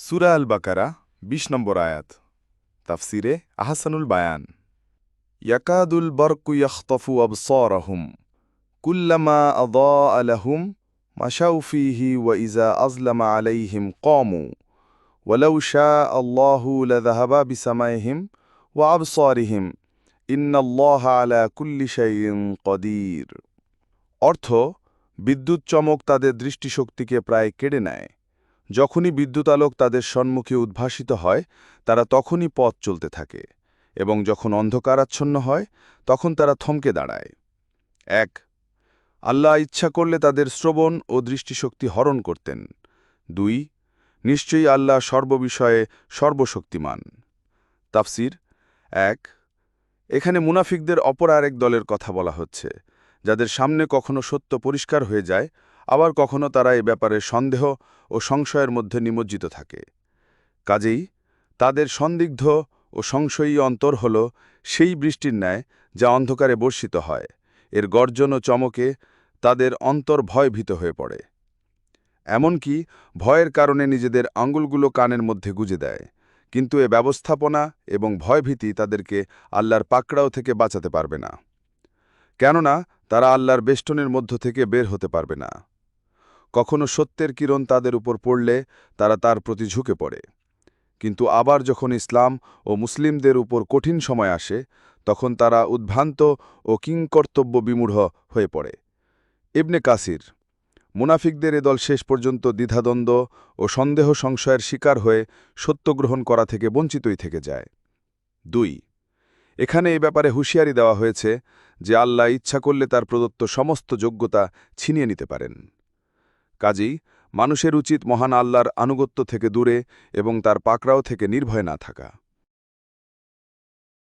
সুরা আল বাকারা বিশ নম্বর আয়াত, তাফসিরে আহসানুল বায়ান। ইয়াকাদুল বরকু ইয়াখতফু আবসারহুম, কুল্লামা আদাআ লাহুম, মাশাউ ফীহি ওয়া ইজা আজলামা আলাইহিম কামু ওয়ালাউ শাআ আল্লাহু লাযাহাবা বিসামাইহিম ওয়া আবসারিহিম, ইন্নাল্লাহা আলা কুল্লি শাইইন কদির অর্থ, বিদ্যুৎ চমক তাদের দৃষ্টিশক্তিকে প্রায় কেড়ে নেয়। যখনই বিদ্যুতালোক তাদের সম্মুখে উদ্ভাসিত হয়, তারা তখনই পথ চলতে থাকে এবং যখন অন্ধকারাচ্ছন্ন হয়, তখন তারা থমকে দাঁড়ায়। এক, আল্লাহ ইচ্ছা করলে তাদের শ্রবণ ও দৃষ্টিশক্তি হরণ করতেন। দুই, নিশ্চয়ই আল্লাহ সর্ববিষয়ে সর্বশক্তিমান। তাফসির, এক, এখানে মুনাফিকদের অপর আরেক দলের কথা বলা হচ্ছে, যাদের সামনে কখনো সত্য পরিষ্কার হয়ে যায় আবার কখনো তারা এ ব্যাপারে সন্দেহ ও সংশয়ের মধ্যে নিমজ্জিত থাকে। কাজেই তাদের সন্দিগ্ধ ও সংশয়ী অন্তর হল সেই বৃষ্টির ন্যায় যা অন্ধকারে বর্ষিত হয়। এর গর্জন ও চমকে তাদের অন্তর ভয়ভীত হয়ে পড়ে। এমনকি ভয়ের কারণে নিজেদের আঙ্গুলগুলো কানের মধ্যে গুজে দেয়। কিন্তু এ ব্যবস্থাপনা এবং ভয়ভীতি তাদেরকে আল্লাহর পাকড়াও থেকে বাঁচাতে পারবে না। কেননা তারা আল্লাহর বেষ্টনের মধ্য থেকে বের হতে পারবে না। কখনো সত্যের কিরণ তাদের উপর পড়লে তারা তার প্রতি ঝুঁকে পড়ে। কিন্তু আবার যখন ইসলাম ও মুসলিমদের উপর কঠিন সময় আসে, তখন তারা উদ্ভ্রান্ত ও কিংকর্তব্য বিমূঢ় হয়ে পড়ে। ইবনে কাসির মুনাফিকদের এ দল শেষ পর্যন্ত দ্বিধাদ্বন্দ্ব ও সন্দেহ সংশয়ের শিকার হয়ে সত্যগ্রহণ করা থেকে বঞ্চিতই থেকে যায়। দুই, এখানে এ ব্যাপারে হুঁশিয়ারি দেওয়া হয়েছে যে আল্লাহ ইচ্ছা করলে তার প্রদত্ত সমস্ত যোগ্যতা ছিনিয়ে নিতে পারেন। কাজেই মানুষের উচিত মহান আল্লাহর আনুগত্য থেকে দূরে এবং তার পাকড়াও থেকে নির্ভয় না থাকা।